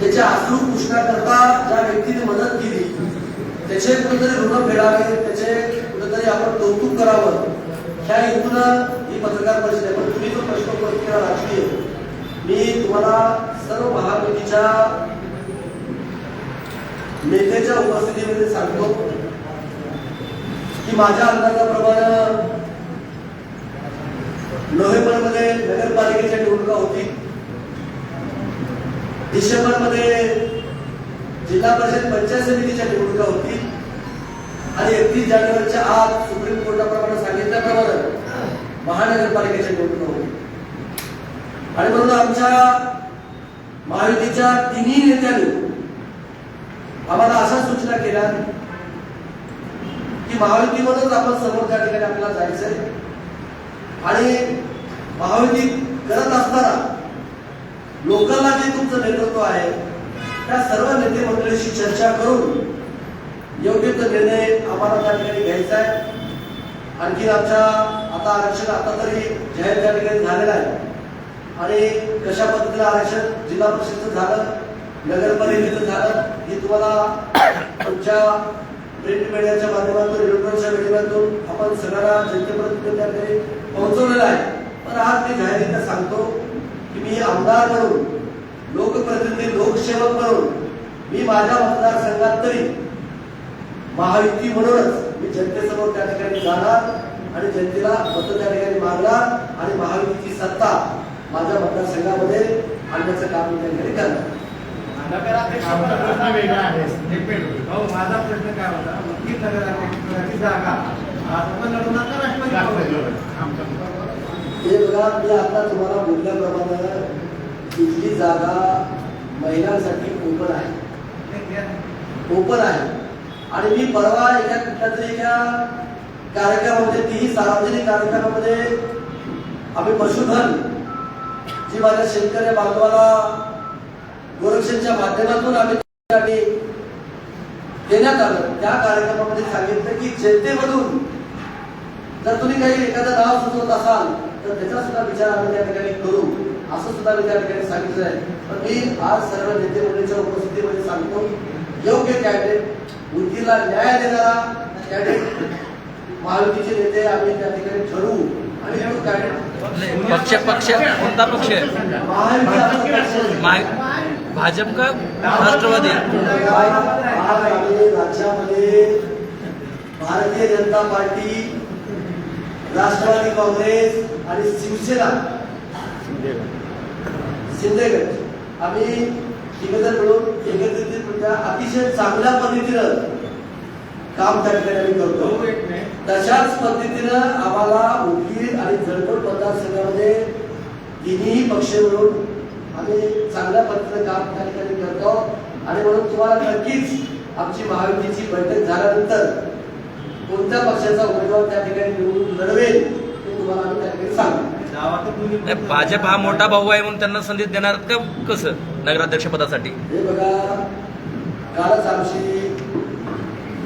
त्याच्या अश्रू पुसण्याकरता ज्या व्यक्तीने मदत केली. त्याचे कुठेतरी ऋण फेडावे त्याचे कुठेतरी आपण कौतुक करावं. ह्या हेतूनं ही पत्रकार परिषद आहे. पण तुम्ही जो प्रश्न उपस्थित राखली मी तुम्हाला सर्व महायुतीच्या नेत्याच्या उपस्थितीमध्ये सांगतो की माझ्या अंदाजाप्रमाणे नोव्हेंबरमध्ये नगरपालिकेच्या निवडणुका होती डिसेंबरमध्ये जिल्हा परिषद पंचायत समितीच्या निवडणुका होती. आणि एकतीस जानेवारीच्या आत सुप्रीम कोर्टाप्रमाणे सांगितल्याप्रमाणे महानगरपालिकेच्या निवडणुका होती. आणि म्हणून आमच्या महायुतीच्या तिन्ही नेत्यांनी आम्हाला अशा सूचना केल्या की महायुतीमधूनच आपण समोर त्या ठिकाणी आपल्याला जायचंय. आणि महायुती करत असताना लोकांना जे तुमचं नेतृत्व आहे त्या सर्व नेते मंडळीशी चर्चा करून योग्य तो निर्णय आम्हाला त्या ठिकाणी घ्यायचा आहे. आणखी आमच्या आता आरक्षण आता तरी जाहीर त्या ठिकाणी झालेलं आहे. आणि कशा पद्धतीनं आरक्षण जिल्हा परिषदचं झालं नगरपालिकेचं झालं हे तुम्हाला तुमच्या प्रिंट मीडियाच्या माध्यमातून इलेक्ट्रॉनिकच्या माध्यमातून आपण सगळ्यांना जनतेपर्यंत त्या ठिकाणी पोहोचवलेलं आहे. पण आज मी जाहीर सांगतो मी आमदार म्हणून लोकप्रतिनिधी लोकसेवक म्हणून मी माझ्या मतदारसंघात तरी महायुती म्हणूनच मी जनतेसमोर त्या ठिकाणी जाणार आणि जनतेला मत त्या ठिकाणी मागणार आणि महायुतीची सत्ता माझ्या मतदारसंघामध्ये आणण्याचं काम मी त्या ठिकाणी करणार. वेगळा आहे. भाऊ माझा प्रश्न काय होता? नगराध्यक्षाची जागा. राष्ट्रवादी हे बघा मी आता तुम्हाला बोलल्याप्रमाणे इथली जागा महिलांसाठी ओपन आहे. ओपन आहे. आणि मी परवा एका कुठल्या तरी एका कार्यक्रमामध्ये तीही सार्वजनिक कार्यक्रमामध्ये आम्ही पशुधन जी माझ्या शेतकरी बांधवाला गोरक्षणच्या माध्यमातून आम्ही देण्यात आलं त्या कार्यक्रमामध्ये सांगितलं की जनतेमधून जर तुम्ही काही एखादं नाव सुचवत असाल तर त्याचा सुद्धा विचार आम्ही त्या ठिकाणी करू असं सुद्धा मी त्या ठिकाणी सांगितलं आहे पण मी आज सर्व नेते मंडळीच्या उपस्थितीमध्ये सांगतो योग्य कॅबिनेट उंचीला न्याय देणारा कॅबिनेट महायुतीचे नेते आम्ही त्या ठिकाणी ठरवू आणि तो पक्ष पक्ष कोणता पक्ष भाजप का राष्ट्रवादी राज्यामध्ये भारतीय जनता पार्टी राष्ट्रवादी काँग्रेस आणि शिवसेना. शिंदेगड आम्ही तिघजण मिळून एकत्रितरित्या अतिशय चांगल्या पद्धतीनं काम त्या ठिकाणी आम्ही करतो. तशाच पद्धतीनं आम्हाला उदगीर आणि जळकोट मतदारसंघामध्ये तिन्ही पक्ष मिळून आम्ही चांगल्या पद्धतीनं काम त्या ठिकाणी करतो. आणि म्हणून तुम्हाला नक्कीच आमची महायुतीची बैठक झाल्यानंतर कोणत्या पक्षाचा उमेदवार त्या ठिकाणी निवडून लढवेल ते तुम्हाला आम्ही त्या ठिकाणी सांगू नाही, भाजप हा मोठा भाऊ आहे म्हणून त्यांना संधी देणार का कसं नगराध्यक्ष पदासाठी? हे बघा कालच आमची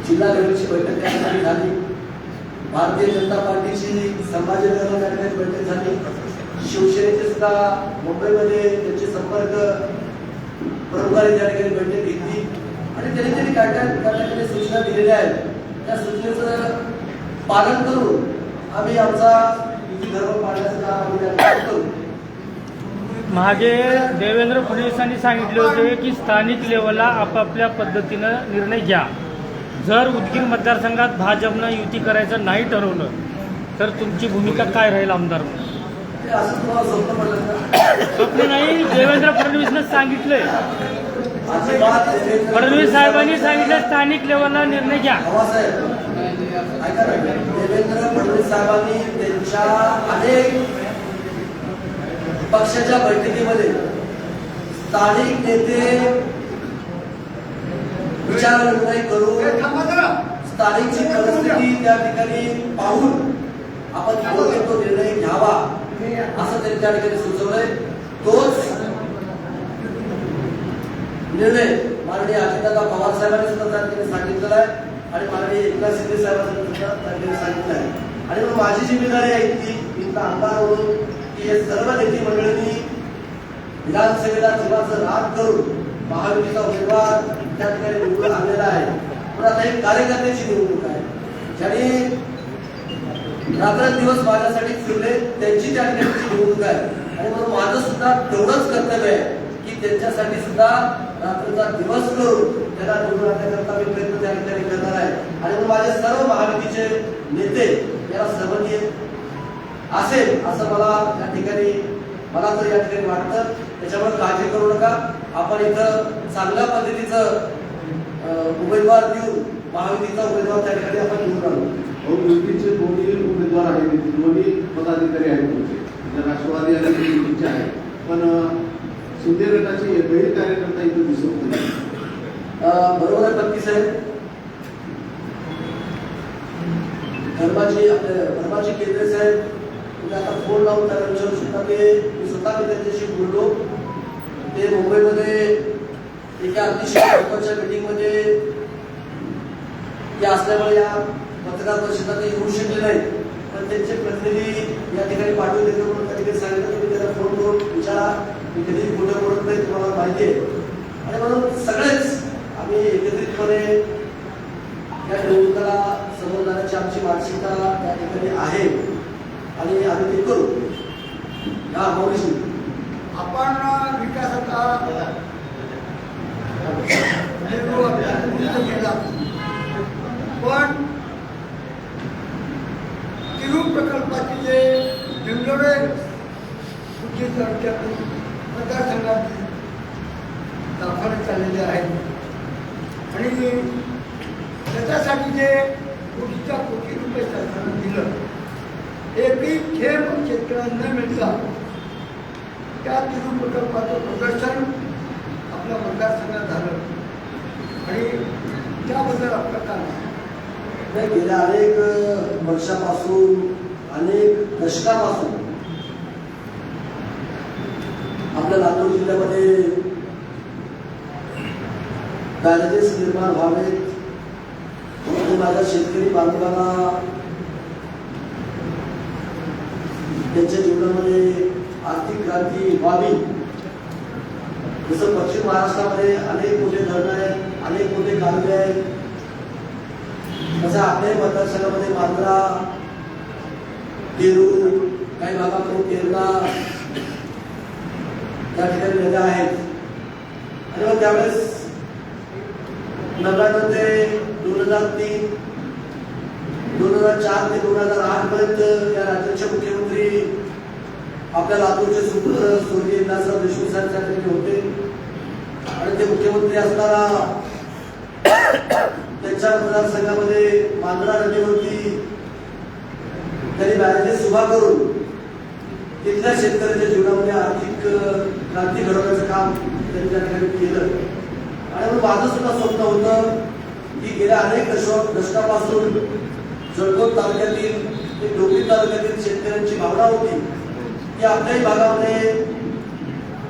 जिल्हा लेवलची बैठक त्या ठिकाणी झाली. भारतीय जनता पार्टीची संभाजीनगरला त्या ठिकाणी बैठक झाली. शिवसेनेचे सुद्धा मुंबईमध्ये त्यांचे संपर्क प्रमुखांनी त्या ठिकाणी बैठक घेतली. आणि त्यांनी त्यांनी काय काय सूचना दिलेल्या आहेत. त्या सूचनेचं पालन करून आम्ही आमचा युती धर्म पाळण्याचं काम आम्ही त्या ठिकाणी करू. मागे देवेंद्र फडणवीसांनी सांगितले होते की स्थानिक लेवलला आपापल्या पद्धतीनं निर्णय घ्या. जर उदगीर मतदारसंघात भाजपनं युती करायचं नाही ठरवलं तर तुमची भूमिका काय राहील आमदार म्हणून? स्वप्न नाही देवेंद्र फडणवीसनं सांगितलंय. फडणवीस साहेबांनी सांगितलं स्थानिक लेवलला निर्णय घ्या. देवेंद्र फडणवीस साहेबांनी त्यांच्या अनेक पक्षाच्या बैठकीमध्ये स्थानिक नेते विचार निर्णय करून स्थानिकची परिस्थिती त्या ठिकाणी पाहून आपण योग्य तो निर्णय घ्यावा असं त्यांनी त्या ठिकाणी सुचवलंय. तोच निर्णय माननीय अजितदादा पवार साहेबांनी सुद्धा त्या ठिकाणी सांगितलेला आहे आणि माननीय एकनाथ शिंदे साहेबांनी सुद्धा त्या ठिकाणी सांगितलं आहे. आणि मग माझी जिम्मेदारी आहे ती इथला आमदार म्हणून की हे सर्व नेते मंडळींनी विधानसभेला जीवाचं राग करून महायुतीचा उमेदवार त्या ठिकाणी निवडून आणलेला आहे. पण आता एक कार्यकर्त्याची निवडणूक आहे. ज्यांनी रात्र दिवस माझ्यासाठी फिरले त्यांची त्या ठिकाणी निवडणूक आहे. आणि म्हणून माझं सुद्धा तेवढंच कर्तव्य आहे की त्यांच्यासाठी सुद्धा रात्रीचा दिवस करून त्याला निवडून आणण्याकरता मी प्रयत्न त्या ठिकाणी करणार आहे. आणि म्हणून माझे सर्व महायुतीचे नेते याला सहमती असेल असं मला या ठिकाणी मला तर या ठिकाणी वाटतं. त्याच्यामुळे काळजी करू नका. आपण इथं चांगल्या पद्धतीचं उमेदवार देऊन महायुतीचा उमेदवार त्या ठिकाणी आपण निवडून आणू अहो, युतीचे दोन्ही उमेदवार आहेत. दोन्ही पदाधिकारी आहेत तुमचे. राष्ट्रवादी आणि युतीचे आहेत. पण शिंदे गटाचे एकही कार्यकर्ता इथे दिसत नाही बरोबर आहे पत्ती साहेब? धर्माची आपल्या धर्माची केंद्रे साहेब आता फोन लावून त्यांना विचारू शकता ते मी स्वतः मी त्यांच्याशी बोललो. ते मुंबईमध्ये एका अतिशय महत्त्वाच्या मीटिंगमध्ये ते असल्यामुळे या पत्रकार परिषदेत ते येऊ शकले नाही पण त्यांचे प्रतिनिधी या ठिकाणी पाठवून देतो म्हणून त्या ठिकाणी सांगितलं तुम्ही त्याला फोन करून विचारा. मी कधी कुठे बोलत नाही तुम्हाला माहिती आहे. आणि म्हणून सगळेच आम्ही एकत्रितपणे या निवडणुकाला समोर जाण्याची आमची मानसिकता त्या ठिकाणी आहे. आणि आम्ही ते करू. हा मौरीशी आपण विकासाचा म्हणजे पण बाकीचे बेंगलोरे उद्योग तालुक्यातील मतदारसंघातील दाखवण्यात आलेले आहेत. आणि त्याच्यासाठी जे कोटीच्या कोटी रुपये सरकारनं दिलं एकही पण शेतकऱ्यांना न मिळता त्या तिरुप प्रकल्पाचं प्रदर्शन आपल्या मतदारसंघात झालं. आणि त्याबद्दल आपलं काय नाही गेल्या अनेक वर्षापासून अनेक दशकापासून आपल्या लातूर जिल्ह्यामध्ये बॅरेजेस निर्माण व्हावेत. म्हणून माझ्या शेतकरी बांधवांना त्यांच्या जीवनामध्ये आर्थिक क्रांती व्हावी. जसं पश्चिम महाराष्ट्रामध्ये अनेक मोठे धरण आहेत अनेक मोठे कालवे आहेत. तसं आपल्याही मतदारसंघामध्ये मांजरा तेरू काही भागामध्ये तेरणा त्या ठिकाणी नद्या आहेत. आणि मग त्यावेळेस नव्याण्णव ते दोन हजार तीन दोन हजार चार ते दोन हजार आठ पर्यंत या राज्याचे मुख्यमंत्री आपल्या लातूरचे सुपुत्र स्वर्गीय दासराव देशमुख साहेब त्या ठिकाणी होते. आणि ते मुख्यमंत्री असताना त्यांच्या मतदारसंघामध्ये मांजरा नदीवरती त्यांनी बॅरेजेस उभा करून तिथल्या शेतकऱ्याच्या जीवनामध्ये आर्थिक क्रांती घडवण्याचं काम त्यांनी त्या ठिकाणी केलं. आणि म्हणून माझं सुद्धा स्वप्न होतं की गेल्या अनेक दशक दशकापासून जळगाव तालुक्यातील ते डोंगरी तालुक्यातील शेतकऱ्यांची भावना होती की आपल्याही भागामध्ये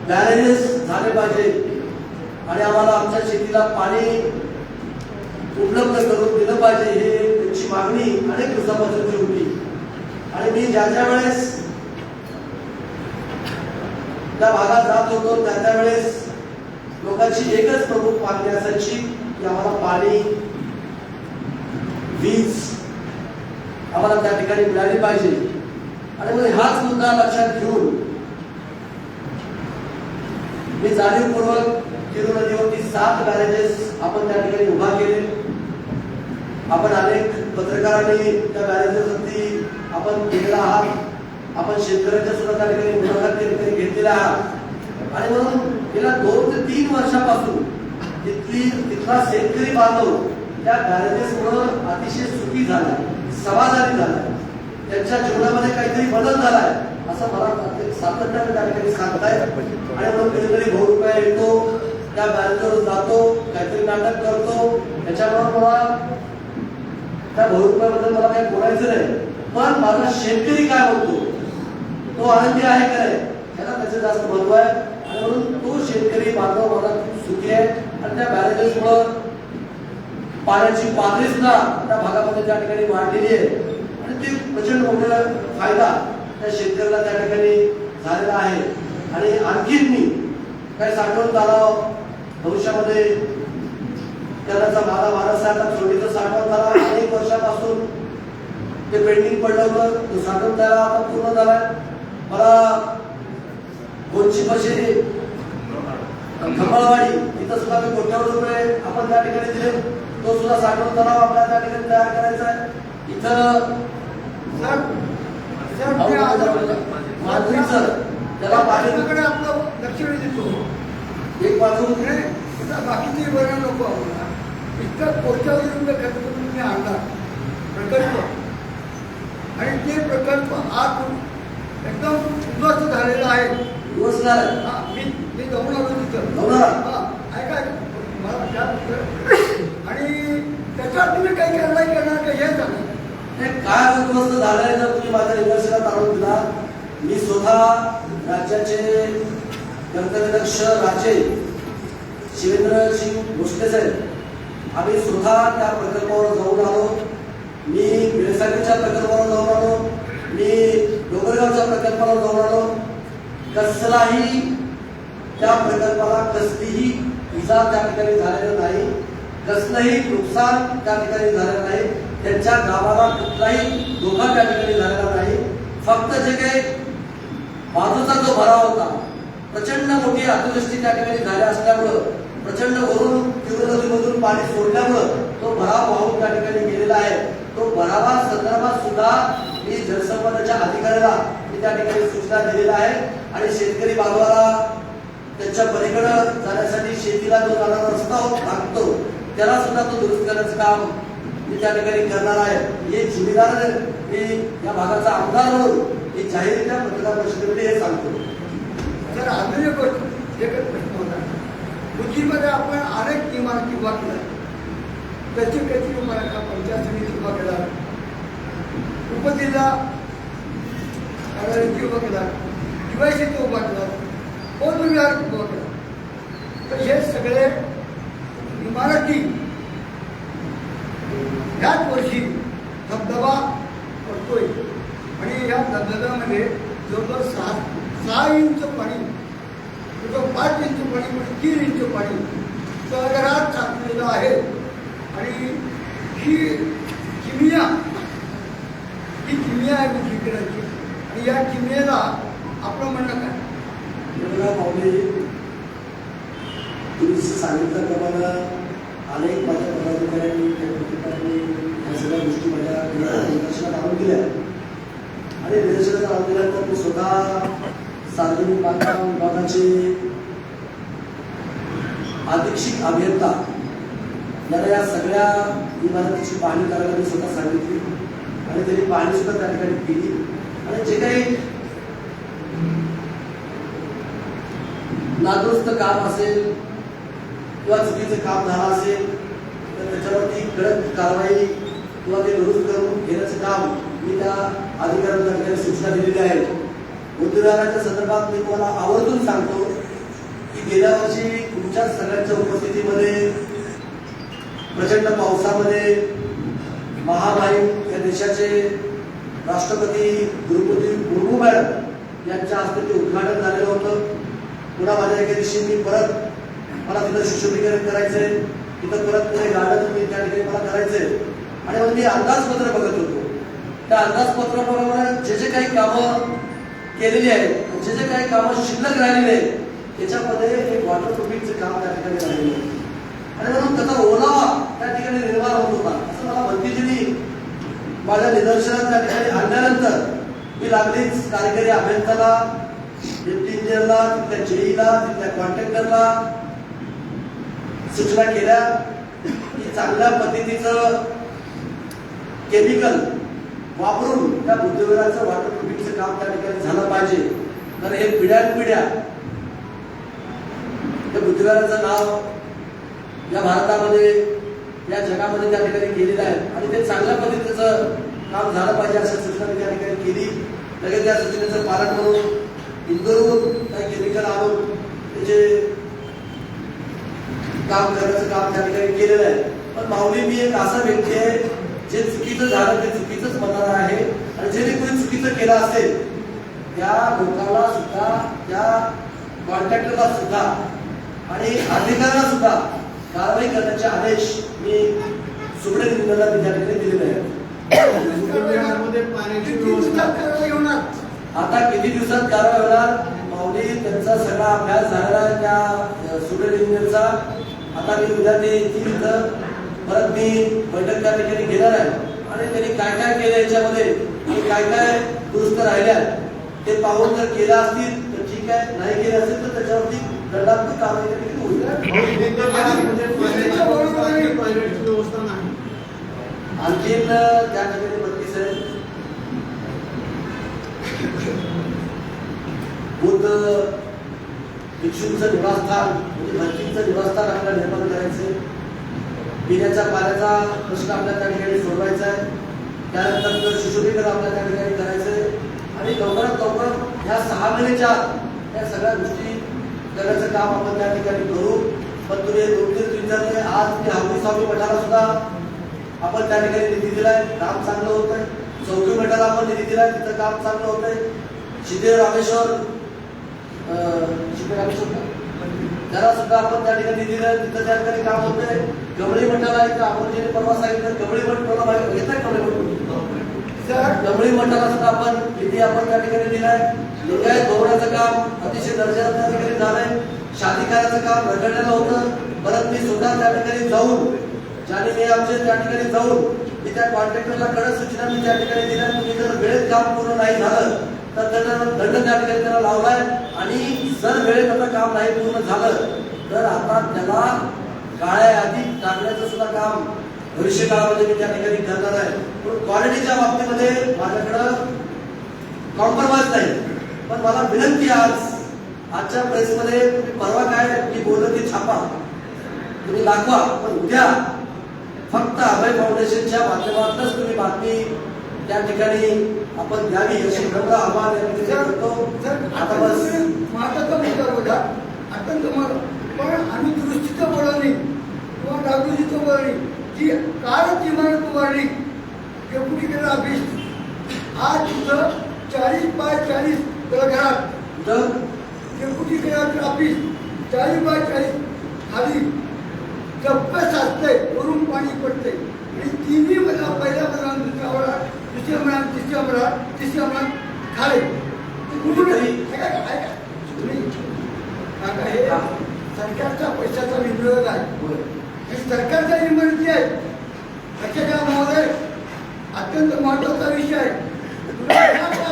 बॅरेजेस झाले पाहिजे आणि आम्हाला आमच्या शेतीला पाणी उपलब्ध करून दिलं पाहिजे हे त्यांची मागणी अनेक दिवसापासूनची होती. आणि मी ज्या ज्या वेळेस त्या भागात जात होतो त्या त्या वेळेस लोकांची एकच प्रमुख मागणी असायची की आम्हाला पाणी वीज आम्हाला त्या ठिकाणी मिळाली पाहिजे. आणि मग हाच मुद्दा लक्षात घेऊन मी जाणीवपूर्वक तिरुनदीवरती सात बॅरेजेस आपण त्या ठिकाणी उभा केले. आपण अनेक पत्रकारांनी त्या बॅरेजेसवरती आपण केलेला आहात. आपण शेतकऱ्यांच्या सुद्धा त्या ठिकाणी मुलाखत त्या ठिकाणी आहात. आणि म्हणून गेल्या दोन ते तीन वर्षापासून तिथली तिथला शेतकरी बांधव त्या बॅरेजेसमुळं अतिशय सुखी झाला समाधानी झाला त्यांच्या जीवनामध्ये काहीतरी बदल झालाय असं मला सातत्याने त्या ठिकाणी सांगताय आणि म्हणून कधीतरी भाऊ रुपया येतो त्या बॅरेजवर जातो काहीतरी नाटक करतो. त्याच्यामुळे मला त्या भाऊ रुपयाबद्दल मला काही बोलायचं नाही. पण माझा शेतकरी काय म्हणतो तो आनंदी आहे का त्याला त्याचं जास्त महत्त्व आहे. आणि म्हणून तो शेतकरी बांधव मला खूप सुखी आहे. आणि त्या बॅरेजेसमुळं पाण्याची पातळी सुद्धा त्या भागामध्ये त्या ठिकाणी वाढलेली आहे. आणि ते प्रचंड मोठा फायदा त्या शेतकऱ्याला त्या ठिकाणी झालेला आहे. आणि आणखीन मी काही साठवण तलाव भविष्यामध्ये त्याचा माझा वारस आहे आता साठवण झाला अनेक वर्षापासून ते पेंडिंग पडलं होतं तो साठवून त्याला आता पूर्ण झालाय. मला दोनशे पैसे खंबाळवाडी इथं सुद्धा मी कोट्यावर रुपये आपण त्या ठिकाणी दिले. तो सुद्धा साठवण तलाव आपल्या त्या ठिकाणी तयार करायचा आहे. इथं सर सर त्याला पाणी आपलं लक्ष देतो. एक बाजू बाकीचे बरं नको आम्हाला. इतकं कोट्यावरून खर्च करून मी आणला प्रकल्प. आणि ते प्रकल्प आज एकदम उद्ध्वस्त झालेला आहे. दिवस झाला. मी मी जाऊन आलो तिथं? हा, ऐका मला आणि त्याच्यावर तुम्ही काही कारवाई करणार का हे हे काय उद्ध्वस्त झालंय जर तुम्ही माझ्या निदर्शनात आणून दिला मी स्वतः राज्याचे कर्तव्यदक्ष राजे शिवेंद्रसिंग भोसले साहेब आम्ही स्वतः त्या प्रकल्पावर जाऊन आलो. मी बेळसागरच्या प्रकल्पावर जाऊन आलो. मी डोंगरगावच्या प्रकल्पावर जाऊन आलो. कसलाही त्या प्रकल्पाला कसलीही इजा त्या ठिकाणी झालेलं नाही. कसलंही नुकसान त्या ठिकाणी झालेलं नाही. त्यांच्या गावाला कुठलाही धोका त्या ठिकाणी झालेला नाही. फक्त जे काही बाजूचा जो भराव होता प्रचंड मोठी अतिवृष्टी त्या ठिकाणी झाल्या असल्यामुळं प्रचंड वरून तीव्र नदीमधून पाणी सोडल्यामुळं तो भराव वाहून त्या ठिकाणी गेलेला आहे. तो भरावा संदर्भात सुद्धा मी जलसंपदाच्या अधिकाऱ्याला मी त्या ठिकाणी सूचना दिलेल्या आहे आणि शेतकरी बांधवाला त्याच्या पलीकडं जाण्यासाठी शेतीला जो जाणारा रस्ता लागतो त्याला सुद्धा तो दुरुस्त करण्याचं काम मी त्या ठिकाणी करणार आहे. हे जिम्मेदार मी या भागाचा आमदार म्हणून मी जाहीरच्या पत्रकार परिषदेमध्ये हे सांगतो. तर अजून एक गोष्ट एकच प्रश्न होता. कृषीमध्ये आपण अनेक किमान किंवा त्याची त्याची उभा पंचायत समिती उभा उपजिल्हा कार्यालय उभा केला दिवाळीचे उभा केला कोण विभाग उभा केला? तर हे सगळे इमारती ह्याच वर्षी धबधबा पडतोय. आणि या धबधब्यामध्ये जवळजवळ सहा सहा इंच पाणी जवळ पाच इंच पाणी म्हणजे तीन इंच पाणी शहरात साचलेलं आहे. आणि ही किमिया ही किमिया आहे पृथ्वीकराची आणि या किमियाला आपलं म्हणणं काय? एवढा पावले तुम्ही जसं सांगितल्याप्रमाणे अनेक माझ्या पदाधिकाऱ्यांनी काही पत्रकारांनी या सगळ्या गोष्टी माझ्या निदर्शनात आणून दिल्या. आणि निदर्शनात आणून दिल्यानंतर मी स्वतः सार्वजनिक बांधकाम विभागाचे अधीक्षित अभियंता याला या सगळ्या इमारतीची पाहणी करायला मी स्वतः सांगितली. आणि त्यांनी पाहणी सुद्धा त्या ठिकाणी केली आणि जे काही नादुरुस्त काम असेल किंवा चुकीचं काम झालं असेल तर त्याच्यावरती कडक कारवाई किंवा ते दुरुस्त करून घेण्याचं काम मी त्या अधिकाऱ्यांना ठिकाणी सूचना दिलेली आहे. उद्योगाच्या संदर्भात मी तुम्हाला आवर्जून सांगतो की गेल्या वर्षी तुमच्या सगळ्यांच्या उपस्थितीमध्ये प्रचंड पावसामध्ये महामाई या देशाचे राष्ट्रपती द्रौपदी मुर्मू मॅडम यांच्या हस्ते ते उद्घाटन झालेलं होतं. पुन्हा माझ्या एके दिवशी मी परत मला तिथं सुशोभीकरण करायचंय तिथं परत पुढे गार्डन मी त्या ठिकाणी मला करायचंय आणि मग मी अंदाजपत्र बघत होतो. त्या अंदाजपत्राबरोबर जे जे काही कामं केलेली आहेत जे जे काही कामं शिल्लक राहिलेली आहेत त्याच्यामध्ये एक वॉटर प्रूफिंगचं काम त्या ठिकाणी राहिलेलं आहे. आणि म्हणून त्याचा ओलावा त्या ठिकाणी निर्माण होत होता. असं मला भंतीजीनी माझ्या निदर्शनात त्या ठिकाणी आणल्यानंतर मी लागलीच कार्यकारी अभियंत्याला डिप्टी इंजिनियरला तिथल्या जेईला तिथल्या कॉन्ट्रॅक्टरला सूचना केल्या की चांगल्या पद्धतीचं केमिकल वापरून त्या बुद्धिबळाचं वॉटर प्रूफिंगचं काम त्या ठिकाणी झालं पाहिजे. तर हे पिढ्यानपिढ्या त्या बुद्धिबळाचं नाव या भारतामध्ये या जगामध्ये त्या ठिकाणी केलेलं आहे. आणि ते चांगल्या पद्धतीचं काम झालं पाहिजे अशा सूचना त्या ठिकाणी केली. लगेच त्या सूचनेचं पालन म्हणून इंदोरहून काही केमिकल आणून त्याचे काम करण्याचं काम त्या ठिकाणी केलेलं आहे. पण माऊली मी एक असा व्यक्ती आहे जे चुकीचं झालं ते चुकीचंच म्हणणार आहे. आणि जे कोणी चुकीचं केलं असेल त्या लोकांना सुद्धा त्या कॉन्ट्रॅक्टरला सुद्धा आणि अधिकाऱ्यांना सुद्धा कारवाई करण्याचे आदेश मी सुप्रीम कोर्टाला त्या ठिकाणी दिलेले आहेत आता किती दिवसात कारवाई होणार? माऊली त्यांचा सगळा अभ्यास झालेला आहे त्या इंजिनियरचा आता मी उद्या ते येतील इथं परत मी बैठक त्या ठिकाणी घेणार आहे. आणि त्यांनी काय काय केलं याच्यामध्ये? आणि काय काय दुरुस्त राहिल्या ते पाहून जर केलं असतील तर ठीक आहे. नाही केलं असेल तर त्याच्यावरती दंडात्मक कारवाई होईल? आणखीन त्या ठिकाणी बत्तीस आहे. बुद्ध भिक्षूंचं निवासस्थान म्हणजे भक्तींचं निवासस्थान आपल्याला निर्माण करायचे पिण्याच्या पाण्याचा प्रश्न आपल्या त्या ठिकाणी सोडवायचा आहे. त्यानंतर शिशुभीकरण आपल्या त्या ठिकाणी करायचं आहे आणि लवकरात लवकर ह्या सहा महिन्याच्या या सगळ्या गोष्टी करण्याचं काम आपण त्या ठिकाणी करू. पण तुम्ही दोन तीन विचारले आज मी हापूस स्वामी मठाला सुद्धा आपण त्या ठिकाणी निधी दिलाय. काम चांगलं होतंय. चौकी मठाला आपण निधी दिलाय तिथं काम चांगलं होतंय. शिदे रामेश्वर शिदे रामेश्वर? त्याला सुद्धा आपण त्या ठिकाणी निधी दिलाय तिथं त्या ठिकाणी काम होतंय. गवळी मठाला इथं आपण जे परवा सांगितलं गवळी मठ माहिती घेताय गवळी मठ. सर गवळी मठाला सुद्धा आपण निधी आपण त्या ठिकाणी दिलाय. लिंगायत भवनाचं काम अतिशय दर्जाचं त्या ठिकाणी झालंय. शादिकाराचं काम रखडलेलं होतं. परत मी स्वतः त्या ठिकाणी जाऊन ज्याने मी आमचे त्या ठिकाणी जाऊन मी त्या कॉन्ट्रॅक्टरला कडक सूचना मी त्या ठिकाणी दिल्या. तुम्ही जर वेळेत काम पूर्ण नाही झालं तर त्यांना दंड त्या ठिकाणी त्याला लावलाय. आणि जर वेळेत आता काम नाही पूर्ण झालं तर आता त्याला काळ्या यादीत टाकण्याचं सुद्धा काम भविष्य काळामध्ये मी त्या ठिकाणी करणार आहे. पण क्वालिटीच्या बाबतीमध्ये माझ्याकडं कॉम्प्रोमाइज नाही. पण मला विनंती आज आजच्या प्रेसमध्ये तुम्ही परवा काय मी बोललो ते छापा. तुम्ही दाखवा पण उद्या फक्त अभय फाउंडेशनच्या माध्यमातूनच तुम्ही बातमी त्या ठिकाणी आपण द्यावी अशी नम्र आव्हान करतो. आता बस. माझा मुद्दा होता तुम्हाला पण आम्ही दुरुस्तीचं नाही. किंवा बोललो नाही. जी कालच इमारत उभारली डेप्युटीकडे ऑफिस आज तिथं चाळीस बाय चाळीस घरात तर डेप्युटी कलेक्टर ऑफिस चाळीस बाय चाळीस. खाली. गप्प साचतंय वरून पाणी पडतंय आणि तिन्ही मला पहिल्या मला दुसऱ्या मला दुसऱ्या मला तिसऱ्या मला तिसऱ्या मला खाले. कुठून काका हे सरकारच्या पैशाचा विनियोग आहे. हे सरकारच्या इमारती आहे. घ्या महोदय अत्यंत महत्त्वाचा विषय आहे.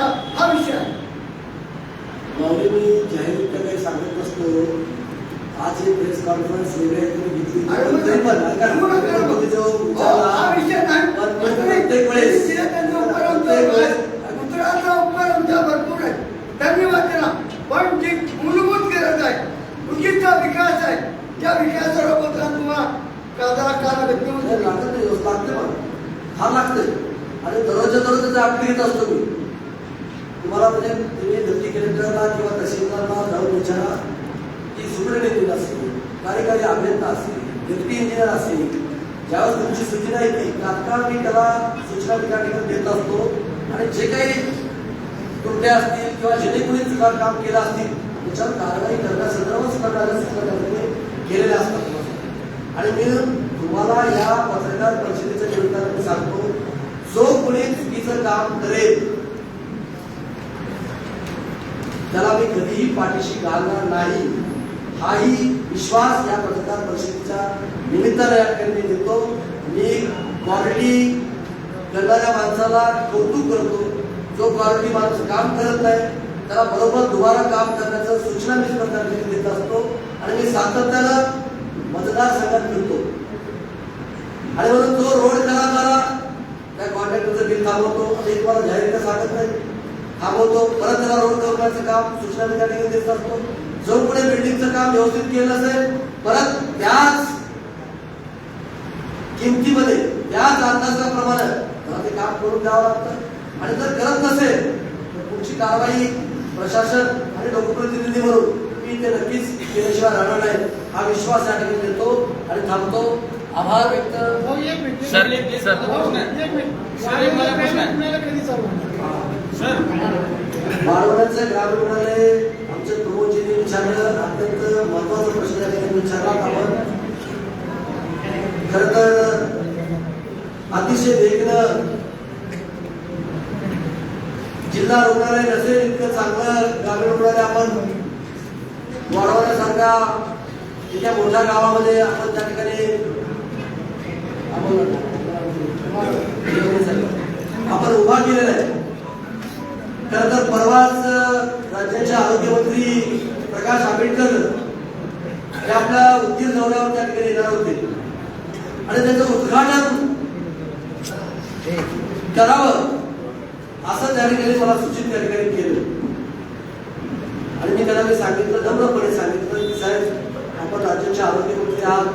मला हा विषय आहे. माऊली मी जाहीररित्या काही सांगत नसतो. आज ही प्रेस कॉन्फरन्स घेतली. हो, विषय नाही. प्रत्येक वेळेस उत्तराचा उपकार आमचा भरपूर आहे. धन्यवाद त्यांना पण जी मूलभूत गरज आहे उगीचा विकास आहे त्या विकासाबद्दल तुम्हाला कादा काला नाही, व्यक्त लागत नाही लागते मला हा आणि दररोजच्या दररोज अपडेट घेत असतो मी. तुम्हाला म्हणजे तुम्ही डिप्टी कलेक्टरला किंवा तहसीलदारला जाऊन विचारा की सुप्रिटेंडेंट असेल कार्यकारी अभियंता असेल डिप्टी इंजिनियर असेल ज्यावेळेस तुमची सूचना येते तात्काळ मी त्याला सूचना त्या ठिकाणी देत असतो. आणि जे काही त्रुट्या असतील किंवा जेणे कोणी चुका काम केलं असतील त्याच्यावर कारवाई करण्यासंदर्भात सुद्धा माझ्या सूचना केलेल्या असतात आणि मी तुम्हाला या पत्रकार परिषदेच्या निमित्ताने सांगतो जो कोणी चुकीचं काम करेल त्याला मी कधीही पाठीशी घालणार नाही. हाही विश्वास या पत्रकार परिषदेच्या निमित्तानं या ठिकाणी मी देतो. मी क्वालिटी करणाऱ्या माणसाला कौतुक करतो. जो क्वालिटी माणूस काम करत नाही त्याला बरोबर दुबारा काम करण्याचं सूचना मी सुद्धा देत असतो आणि मी सातत्यानं मतदारसंघात फिरतो. आणि म्हणून तो रोड खराब करा त्या कॉन्ट्रॅक्टरचं बिल थांबवतो. आणि तुम्हाला जाहीर सांगत नाही. थांबवतो. परत त्याला रोड करण्याचं काम सूचना ठिकाणी देत असतो जो पुढे बिल्डिंगचं काम व्यवस्थित केलं असेल परत त्याच किमतीमध्ये त्याच अंदाजाप्रमाणे त्याला ते काम करून द्यावं लागतं. आणि जर करत नसेल तर पुढची कारवाई प्रशासन आणि लोकप्रतिनिधी म्हणून मी ते नक्कीच केल्याशिवाय राहणार नाही. हा विश्वास या ठिकाणी देतो आणि थांबतो. आभार व्यक्त. सर सर वाढवण्याचं ग्राम रुग्णालय आमचे प्रमोदजींनी विचारलं अत्यंत महत्त्वाचा प्रश्न या विचारला आपण खर तर अतिशय वेगळं जिल्हा रुग्णालय नसेल इतकं चांगलं ग्रामीण रुग्णालय आपण वाढवण्यासारखा एका मोठ्या गावामध्ये आपण त्या ठिकाणी आपण आपण उभा केलेला आहे. खर तर परवाच राज्याचे आरोग्यमंत्री प्रकाश आंबेडकर हे आपल्या उद्योग दौऱ्यावर त्या ठिकाणी येणार होते. आणि त्याचं उद्घाटन करावं असं त्या ठिकाणी मला सूचित त्या ठिकाणी केलं. आणि मी त्यांना मी सांगितलं नम्रपणे सांगितलं की साहेब आपण राज्याचे आरोग्यमंत्री आहात.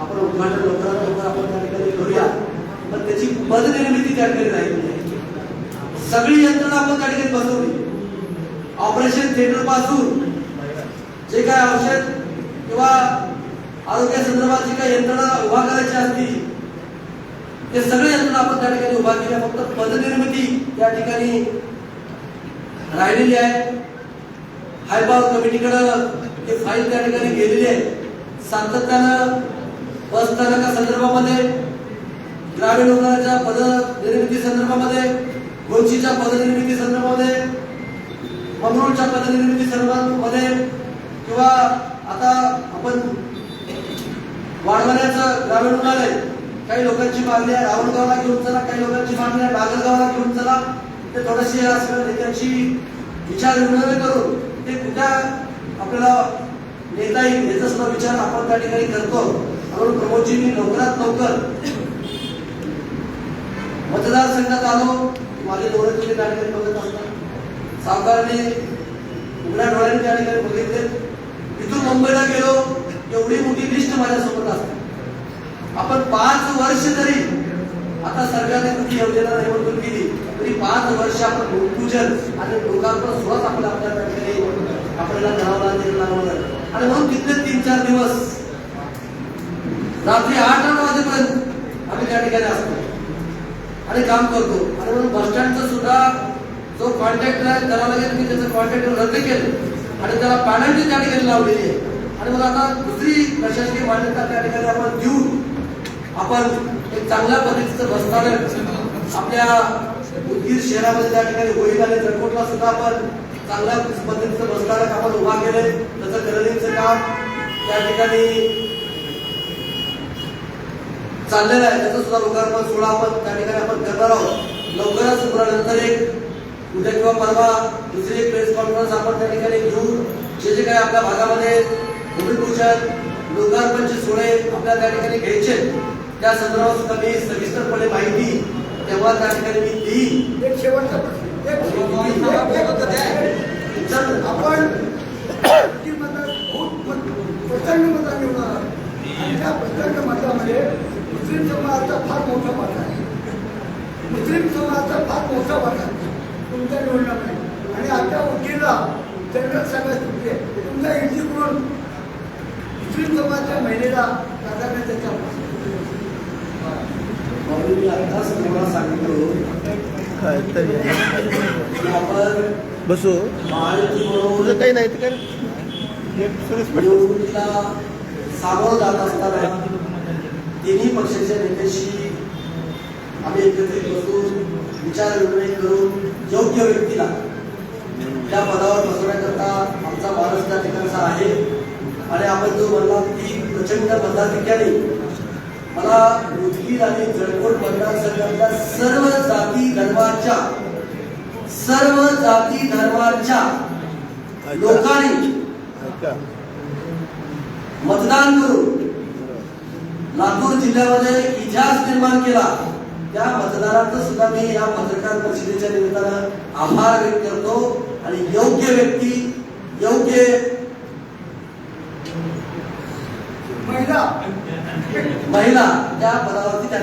आपण उद्घाटन लवकरात लवकर आपण त्या ठिकाणी करूया. पण त्याची पदनिर्मिती त्या ठिकाणी राहिली नाही. सगळी यंत्रणा आपण त्या ठिकाणी बसवली. ऑपरेशन थिएटरपासून जे काय औषध किंवा आरोग्या संदर्भात जी काही यंत्रणा उभा करायची असतील ते सगळे यंत्रणा आपण त्या ठिकाणी उभा केल्या फक्त पदनिर्मिती या ठिकाणी राहिलेली आहे. हायबाव कमिटीकडं ते फाईल त्या ठिकाणी गेलेली आहे. सातत्यानं बस स्थानका संदर्भामध्ये ग्रामीण रुग्णालयाच्या पदनिर्मिती संदर्भामध्ये गोंचीच्या पदनिर्मिती संदर्भामध्ये मंगळूरच्या पदनिर्मिती संदर्भामध्ये किंवा आता आपण वाढवण्याचं ग्रामीण रुग्णालय काही लोकांची मागणी आहे रावणगावला घेऊन चला काही लोकांची मागणी आहे नागरगावला घेऊन चला ते थोडीशी या सगळ्या नेत्यांची विचार विनिमय करून ते कुठ्या आपल्याला नेता येईल याचा सुद्धा विचार आपण त्या ठिकाणी करतो. म्हणून प्रमोदजींनी लवकरात लवकर मतदारसंघात आलो. माझे डोळे तुम्ही त्या ठिकाणी बघत असतात. सावकारांनी उघड्या डोळ्यांनी त्या ठिकाणी बघितले. इथून मुंबईला गेलो एवढी मोठी लिस्ट माझ्यासोबत असते. आपण पाच वर्ष तरी आता सरकारने कुठली योजना निवडणूक केली तरी पाच वर्ष आपण भूमिपूजन आणि लोकांवर सुरुवात आपल्या आपल्या ठिकाणी आपल्याला करावं लागेल लागलं आणि म्हणून तिथले तीन चार दिवस रात्री आठ आठ वाजेपर्यंत आम्ही त्या ठिकाणी असतो. आणि काम करतो. आणि म्हणून बस स्टँडचं सुद्धा जो कॉन्ट्रॅक्टर आहे त्याला लगेच मी त्याचं कॉन्ट्रॅक्टर रद्द केलं. आणि त्याला पॅनल्टी त्या ठिकाणी लावलेली आहे. आणि मग आता दुसरी प्रशासकीय मान्यता त्या ठिकाणी आपण देऊन आपण एक चांगल्या पद्धतीचं बसस्थानक आपल्या उदगीर शहरामध्ये त्या ठिकाणी होईल आणि जळकोटला सुद्धा आपण चांगल्या पद्धतीचं बसस्थानक आपण उभा केलंय. त्याचं कलरिंगचं काम त्या ठिकाणी चाललेलं आहे. त्याचं सुद्धा लोकार्पण सोहळा आपण. त्या ठिकाणी आपण करणार आहोत. लवकरच उघडल्यानंतर एक उद्या किंवा परवा दुसरी एक प्रेस कॉन्फरन्स आपण त्या ठिकाणी घेऊन जे जे काही आपल्या भागामध्ये भूमिपूजन लोकार्पणचे सोहळे आपल्या त्या ठिकाणी घ्यायचे त्या संदर्भात सुद्धा मी सविस्तरपणे माहिती तेव्हा त्या ठिकाणी मी देईन. एक शेवटचा प्रश्न. एक- एक- एक- एक- विचारलं. आपण प्रचंड मतात निवडून आलात. आणि त्या प्रचंड मतामध्ये मुस्लिम समाजाचा फार मोठा मत आहे. मुस्लिम समाजाचा फार मोठा मत आहे. तुमच्या निवडण्यामध्ये आणि आता वकीलला जनरल सगळ्यात तुमचे. तुमचा इंटी करून मुस्लिम समाजाच्या महिलेला प्राधान्य त्याच्या मी तुम्हाला सांगितलं की आपण बसू. तुझं काही नाही तर निवडणुकीला सामोरं जात असताना तिन्ही पक्षाच्या नेत्याशी आम्ही एकत्रित बसून विचार विनिमय करून योग्य व्यक्तीला त्या पदावर बसवण्याकरता आमचा माणूस त्या ठिकाणचा आहे. आणि आपण जो म्हणला की प्रचंड मताधिक्याने मला उदगीर आणि जळकोट मतदारसंघातल्या सर्व जाती धर्माच्या सर्व जाती धर्माच्या लोकांनी मतदान करून लातूर जिल्ह्यामध्ये इतिहास निर्माण केला. त्या मतदारांचं सुद्धा मी या पत्रकार परिषदेच्या निमित्तानं आभार व्यक्त करतो आणि योग्य व्यक्ती योग्य महिला महिला त्या पदावरती त्या